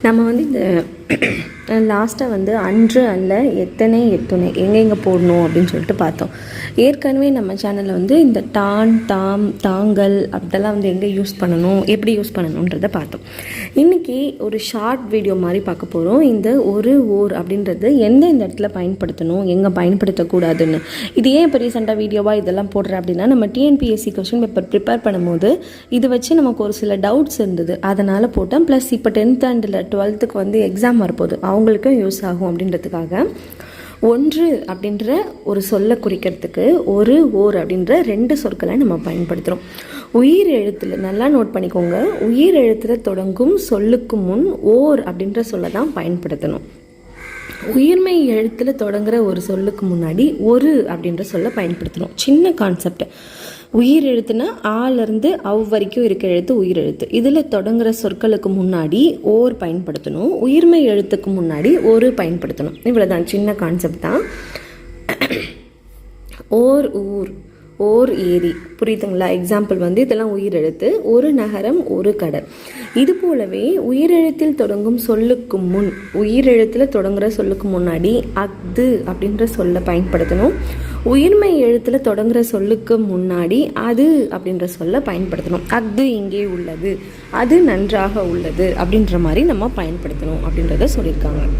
நம்ம வந்து இந்த லாஸ்ட்டாக வந்து அன்று அல்ல எத்தனை எத்துணை எங்கெங்கே போடணும் அப்படின்னு சொல்லிட்டு பார்த்தோம். ஏற்கனவே நம்ம சேனலில் வந்து இந்த டான் தாம் தாங்கள் அப்படிலாம் வந்து எங்கே யூஸ் பண்ணணும் எப்படி யூஸ் பண்ணணுன்றதை பார்த்தோம். இன்றைக்கி ஒரு ஷார்ட் வீடியோ மாதிரி பார்க்க போகிறோம் இந்த ஒரு ஓர் அப்படின்றது எந்த இந்த இடத்துல பயன்படுத்தணும் எங்கே பயன்படுத்தக்கூடாதுன்னு. இது ஏன் இப்போ ரீசெண்டாக வீடியோவாக இதெல்லாம் போடுறேன் அப்படின்னா நம்ம டிஎன்பிஎஸ்சி கொஸ்டின் பேப்பர் ப்ரிப்பேர் பண்ணும்போது இது வச்சு நமக்கு ஒரு சில டவுட்ஸ் இருந்தது. அதனால் போட்டேன் ப்ளஸ் இப்போ டென்த் அண்டில் டுவெல்த்துக்கு வந்து எக்ஸாம் வரப்போகுது. அவங்களுக்கும் யூஸ் ஆகும் அப்படின்றதுக்காக. ஒன்று அப்படின்ற ஒரு சொல்லை குறிக்கிறதுக்கு ஒரு ஓர் அப்படின்ற ரெண்டு சொற்களை நம்ம பயன்படுத்துகிறோம் உயிர் எழுத்தில் நல்லா நோட் பண்ணிக்கோங்க. உயிர் எழுத்தில் தொடங்கும் சொல்லுக்கு முன் ஓர் அப்படின்ற சொல்லை தான் பயன்படுத்தணும். உயிர்மை எழுத்தில் தொடங்குகிற ஒரு சொல்லுக்கு முன்னாடி ஒரு அப்படின்ற சொல்லை பயன்படுத்தணும். சின்ன கான்செப்ட் உயிர் எழுத்துனா ஆலேருந்து அவ் வரைக்கும் இருக்க எழுத்து உயிர் எழுத்து இதில் தொடங்குற சொற்களுக்கு முன்னாடி ஓர் பயன்படுத்தணும். உயிர்மை எழுத்துக்கு முன்னாடி ஒரு பயன்படுத்தணும். இவ்வளோதான் சின்ன கான்செப்ட் தான். ஓர் ஊர் ஓர் ஏரி. புரியுதுங்களா? எக்ஸாம்பிள் வந்து இதெல்லாம் உயிரெழுத்து. ஒரு நகரம் ஒரு கடல். இது போலவே உயிரெழுத்தில் தொடங்கும் சொல்லுக்கு முன் உயிரெழுத்தில் தொடங்குற சொல்லுக்கு முன்னாடி அஃது அப்படின்ற சொல்லை பயன்படுத்தணும். உயிர்மை எழுத்தில் தொடங்குற சொல்லுக்கு முன்னாடி அது அப்படின்ற சொல்ல பயன்படுத்தணும். அது இங்கே உள்ளது அது நன்றாக உள்ளது அப்படின்ற மாதிரி நம்ம பயன்படுத்தணும் அப்படின்றத சொல்லியிருக்காங்க.